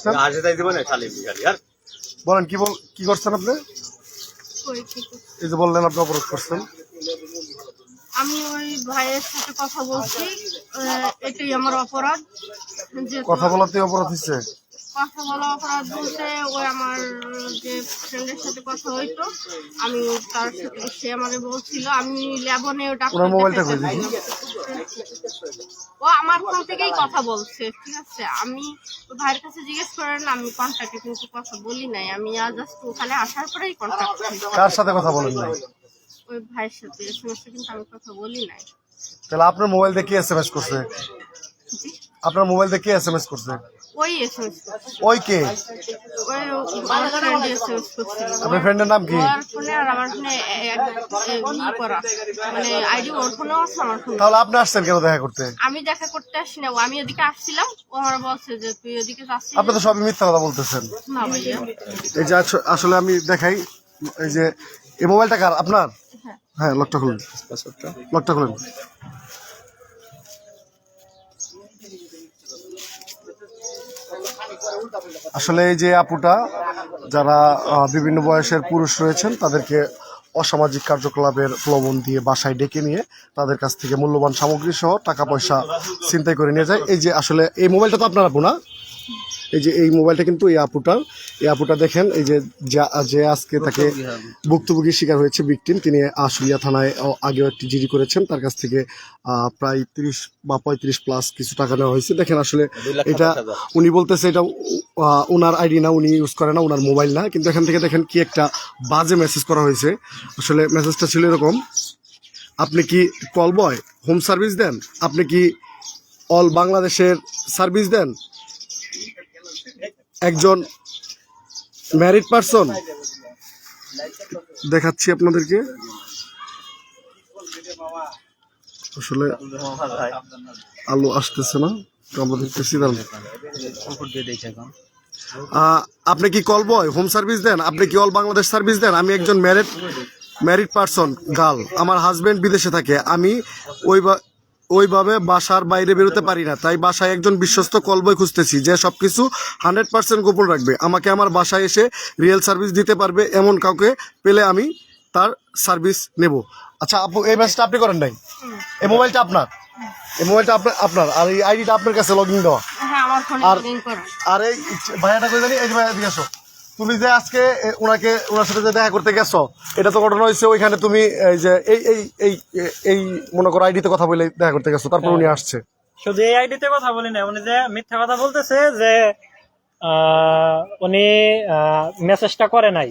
আসছেন আসে তাই দিবেন খালি খালি আর? বলেন কি বল কি করছেন আপনি? কই কি করছি? এই যে বললেন আপনি অপরাধ করছেন। আমি ওই ভাইয়ের সাথে কথা বলছি এটাই আমার অপরাধ। যে কথা বলাতে অপরাধ হচ্ছে কথা বলা অপরাধ বলতে ওই আমার যে ফ্রেন্ডের সাথে কথা হইতো আমি তার সাথে সে আমাকে বলছিল আমি ল্যাবনে ওটা মোবাইলটা দেখি? ও আমার ফোন থেকেই কথা বলছে ঠিক আছে? আমি ওর ভাইয়ের কাছে জিজ্ঞেস করেন আমি কন্ট্যাক্টে কিন্তু কথা বলি নাই। আমি আজ জাস্ট ওখানে আসার পরেই কন্ট্যাক্ট কার। সাথে কথা বলেন নাই? ওই ভাইয়ের সাথে এসএমএস কিন্তু আমি কথা বলি নাই। তাহলে আপনার মোবাইল দেখে কি এস এম এস করছে আপনার মোবাইল দেখে কি এস এম এস করছে? ওই কে? ওই আপনার ফ্রেন্ডের নাম কি? ওর ফোনে আর আমার ফোনে ই করা। মানে আইডি ওর ফোনেও আছে আমার ফোনে তাহলে আপনি আসছেন কেন দেখা করতে? আমি দেখা করতে আসছি না। আমি ওদিকে আসছিলাম। ও আমার বলছে যে তুই ওদিকে যাচ্ছিস আপনি তো সবই মিথ্যা কথা বলতেছেন। না ভাইয়া। এই যে আসলে আমি দেখাই এই যে এই মোবাইলটা কার? আপনার? হ্যাঁ। হ্যাঁ লকটা খুলুন। লকটা খুলুন। আসলে এই যে আপুটা, যারা বিভিন্ন বয়সের পুরুষ রয়েছেন, তাদেরকে অসামাজিক কার্যকলাপের প্রলোভন দিয়ে বাসায় ডেকে নিয়ে তাদের কাছ থেকে মূল্যবান সামগ্রী সহ টাকা পয়সা চিন্তাই করে নিয়ে যায়। এই যে আসলে এই মোবাইলটা তো আপনার আপু না? এই যে এই মোবাইলটা কিন্তু এই আপুটার এই আপুটা দেখেন এই যে যা- যে আজকে তাকে ভুক্তভোগীর শিকার হয়েছে বিকটিম তিনি আশুলিয়া থানায় আগেও একটি জিডি করেছেন তার কাছ থেকে প্রায় তিরিশ বা পঁয়ত্রিশ প্লাস কিছু টাকা নেওয়া হয়েছে। দেখেন আসলে এটা উনি বলতেছে এটা ওনার আইডি না উনি ইউজ করে না ওনার মোবাইল না। কিন্তু এখান থেকে দেখেন কি একটা বাজে মেসেজ করা হয়েছে। আসলে মেসেজটা ছিল এরকম আপনি কি কল বয় হোম সার্ভিস দেন? আপনি কি অল বাংলাদেশের সার্ভিস দেন? একজন ম্যারিড পারসন দেখাচ্ছি আপনাদেরকে। আসলে আলো আসতেছে না দাঁড়ান। আহ, আপনি কি কল বয় হোম সার্ভিস দেন? আপনি কি অল বাংলাদেশ সার্ভিস দেন? আমি একজন ম্যারিড ম্যারিড পারসন গার্ল আমার হাজব্যান্ড বিদেশে থাকে। আমি ওই ওইভাবে বাসার বাইরে বেরোতে পারি না। তাই বাসায় একজন বিশ্বস্ত কলবই খুঁজতেছি যে সবকিছু হান্ড্রেড পার্সেন্ট গোপন রাখবে। আমাকে আমার বাসায় এসে রিয়েল সার্ভিস দিতে পারবে এমন কাউকে পেলে আমি তার সার্ভিস নেব। আচ্ছা আপু এই ম্যাচটা আপনি করেন নাই? এই মোবাইলটা আপনার? এই মোবাইলটা আপনার আপনার। আর এই আইডিটা আপনার কাছে লগ ইন দেওয়া। হ্যাঁ আর- আর এই ভাইয়াটা কই জানি? এই ভাইয়া দিকে আসো। তুমি যে আজকে ওনাকে ওনার সাথে যে দেখা করতে গেছো এটা তো ঘটনা হয়েছে ওইখানে তুমি এই যে এই এই এই এই মনে করো আইডিতে কথা বলে দেখা করতে গেছো তারপর উনি আসছে। শুধু এই আইডিতে কথা বলি না উনি যে মিথ্যা কথা বলতেছে যে আহ, উনি মেসেজটা করে নাই।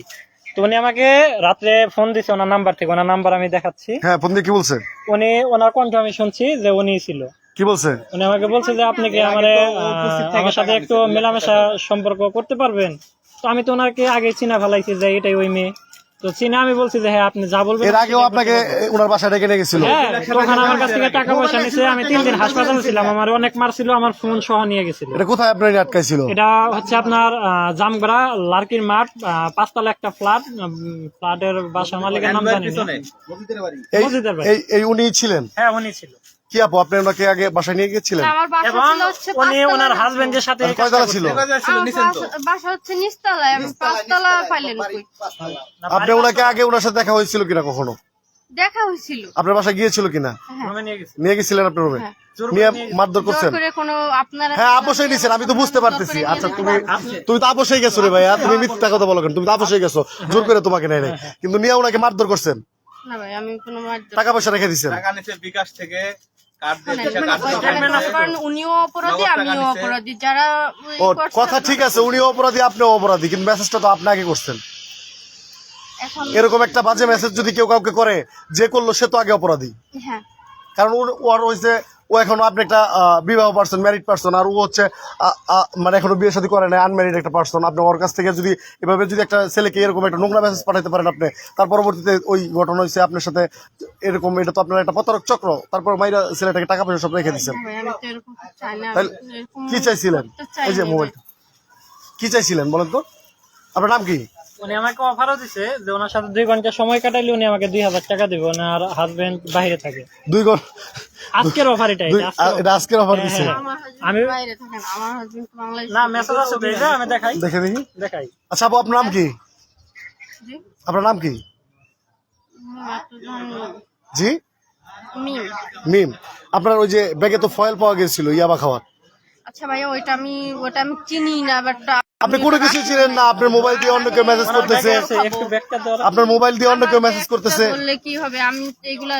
তো উনি আমাকে রাত্রে ফোন দিছে ওনার নাম্বার থেকে ওনার নাম্বার আমি দেখাচ্ছি। হ্যাঁ ফোন দিয়ে কি বলছে? উনি ওনার কণ্ঠ আমি শুনছি যে উনি ছিল। কি বলছে? উনি আমাকে বলছে যে আপনি কি আমার আমার সাথে একটু মেলামেশা সম্পর্ক করতে পারবেন? তো আমি তো ওনাকে আগে চিনা ফেলাইছি যে এটাই ওই মেয়ে। তো চিনে আমি বলছি যে হ্যাঁ আপনি যা বলবেন এর আগেও আপনাকে ওনার বাসায় ডেকে নিয়ে গেছিল। হ্যাঁ তখন আমার কাছ থেকে টাকা পয়সা নিছে আমি তিন দিন হাসপাতালে ছিলাম আমার অনেক মার ছিল আমার ফোন সহ নিয়ে গেছিল। এটা কোথায় আপনার আটকাইছিল? এটা হচ্ছে আপনার জামগড়া লার্কির মাঠ আহ, পাঁচতলা একটা ফ্ল্যাট ফ্ল্যাটের বাসার মালিকের নাম জানি না। এই মসজিদের বাড়ি। এই এই উনি ছিলেন? হ্যাঁ উনি ছিল। কি আপু আপনি ওনাকে আগে বাসায় নিয়ে গিয়েছিলেন? আমার বাসা এবং ছিল হচ্ছে উনি ওনার হাজবেন্ডের সাথে কয়তলা ছিল? আমার বাসা- বাসা হচ্ছে নিচতলায় আমি পাঁচতলা পাইলেন কই? আপনি ওনাকে আগে ওনার সাথে দেখা হয়েছিল কিনা কখনো? দেখা হয়েছিল। আপনার বাসায় গিয়েছিল কিনা? রুমে নিয়ে গেছে নিয়ে গেছিলেন আপনার রুমে? হ্যাঁ। নিয়ে মারধর জোর করছেন? করে কোনো আপনারা হ্যাঁ অবশ্যই নিছেন আমি তো বুঝতে পারতেছি। আচ্ছা তুমি তুমি তো অবশ্যই গেছো রে ভাইয়া তুমি মিথ্যা কথা বলো কেন? তুমি তো অবশ্যই গেছো জোর করে তোমাকে নেয় নাই। কিন্তু নিয়ে ওনাকে মারধর করছেন? না ভাই আমি কোনো টাকা পয়সা রেখে দিচ্ছেন টাকা নিছে বিকাশ থেকে। মনে ও কথা ঠিক আছে উনিও অপরাধী আপনিও অপরাধী কিন্তু মেসেজটা তো আপনি আগে করছেন। এরকম একটা বাজে মেসেজ যদি কেউ কাউকে করে যে করল সে তো আগে অপরাধী। হ্যাঁ। কারণ ওর- ওই হয়েছে ও এখনও আপনি একটা বিবাহ পার্সন ম্যারিড পার্সন আর ও হচ্ছে মানে এখনও বিয়ে শাদী করে না আনম্যারিড একটা পার্সন আপনি ওর কাছ থেকে যদি, এভাবে যদি একটা ছেলেকে এরকম একটা নোংরা মেসেজ পাঠাতে পারেন আপনি, তার পরবর্তীতে ওই ঘটনা হয়েছে আপনার সাথে, এরকম এটা তো আপনার একটা প্রতারক চক্র, তারপর মাইরা ছেলেটাকে টাকা পয়সা সব রেখে দিচ্ছেন কি চাইছিলেন? এই যে না মোবাইল ভাই। কি চাইছিলেন বলেন তো? আপনার নাম কি? উনি আমাকে অফারও দিছে যে ওনার সাথে দুই ঘণ্টা সময় কাটাইলে উনি আমাকে দুই হাজার টাকা দিবে ওনার হাজবেন্ড বাইরে থাকে। দুই ঘর আজকের অফার এটা এটা আজকের অফার হ্যাঁ, দিছে। হ্যাঁ। আমি- বাইরে থাকেন আমার হাজবেন্ড বাংলাদেশে না মেসেজ আছে যে আমি দেখাই। দেখে দেখি। দেখাই। আচ্ছা আপু আপনার নাম কি? আপনার নাম কি? জি? মিম। মিম। আপনার ওই যে ব্যাগে তো ফয়েল পাওয়া গেছিল ইয়াবা খাওয়ার। আচ্ছা ভাইয়া ওইটা আমি ওটা আমি চিনি না বাট আপনি কোনো কিছু ছিলেন না? আপনার মোবাইল দিয়ে অন্য কেউ মেসেজ করতেছে? আপনার মোবাইল দিয়ে অন্য কেউ মেসেজ করতেছে? বললে কি হবে? আমি এইগুলা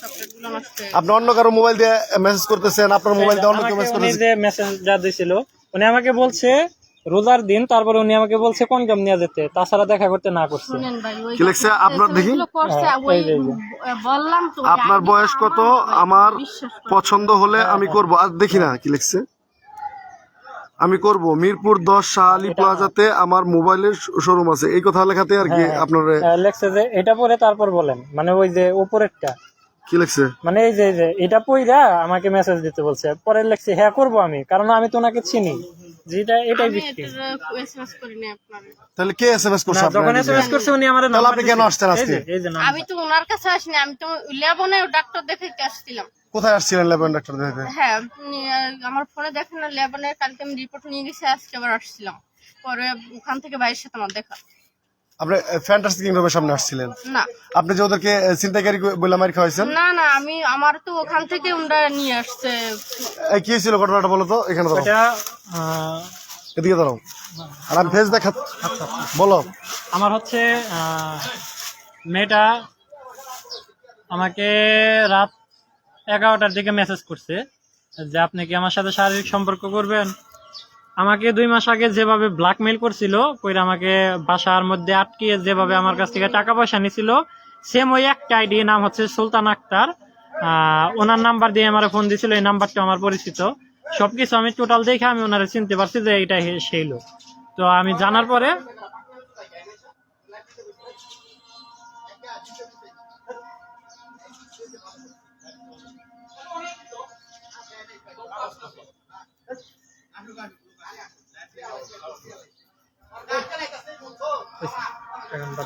চকলেটগুলো নষ্ট আপনি অন্য কারও মোবাইল দিয়ে মেসেজ করতেছেন আপনার মোবাইল দিয়ে অন্য কেউ আমাকে মেসেজ করতেছে? মেসেজ যা দিছিল উনি আমাকে বলছে রোজার দিন তারপরে উনি আমাকে বলছে কন্ডম নিয়ে যেতে? তাছাড়া দেখা করতে না করছে। শুনেন ভাই ওই কি লিখছে? আপনার দেখি? হ্যাঁ। বললাম তো আপনার বয়স কত? আমার। পছন্দ হলে আমি করব। আর দেখি না কি লিখছে। আমি করব। মিরপুর দশ শাহ আলী প্লাজাতে আমার মোবাইলের শোরুম আছে। এই কথা লেখাতে আর কি আপনার লেখছে যে এটা পরে তারপর বলেন। মানে ওই যে উপরেরটা। কি লেখছে? মানে এই যে এটা পইরা আমাকে মেসেজ দিতে বলছে। পরে লেখছে হ্যাঁ করব আমি। কারণ আমি তো ওনাকে চিনি। যেটা এটাই আমি বৃষ্টি এটার এসএমএস করিনি তাহলে কে এস করছে না, যখন এসএমএস করছে উনি আমার তাহলে আপনি কেন আসছেন আজকে? এই যে আমি তো ওনার কাছে আসিনি আমি তো লেবনে ডাক্তার দেখে আসছিলাম। কোথায় আসছিলেন লেবেন ডাক্তার দেখাতে? হ্যাঁ আপনি, আমার ফোনে দেখেন না লেবনের কালকে আমি রিপোর্ট নিয়ে গেছি আজকে আবার আসছিলাম। পরে ওখান থেকে বাইরের সাথে আমার দেখা। আপনি ফ্যান্টাস্টিক কিংডমের সামনে আসছিলেন। না। আপনি যে ওদেরকে ছিনতাইকারী বলে মারি খাওয়াইছেন? না না আমি আমার তো ওখান থেকে ওনারা নিয়ে আসছে। এই, কি ছিল ঘটনাটা বলো তো? এখানে দাঁড়াও। এটা এদিকে দাঁড়াও। আর আমি ফেস দেখা বলো। আমার হচ্ছে আহ, মেয়েটা আমাকে রাত এগারোটার দিকে মেসেজ করছে যে আপনি কি আমার সাথে শারীরিক সম্পর্ক করবেন? আমাকে দুই মাস আগে যেভাবে ব্ল্যাকমেল করছিল, কইরা আমাকে বাসার মধ্যে আটকিয়ে যেভাবে আমার কাছ থেকে টাকা পয়সা নিছিল সেম ওই একটা আইডি নাম হচ্ছে সুলতান আক্তার। ওনার নাম্বার দিয়ে আমার ফোন দিছিল, এই নাম্বারটা আমার পরিচিত। সবকিছু আমি টোটাল দেখে আমি ওনারা চিনতে পারছি যে এটা সেই লোক। তো আমি জানার পরে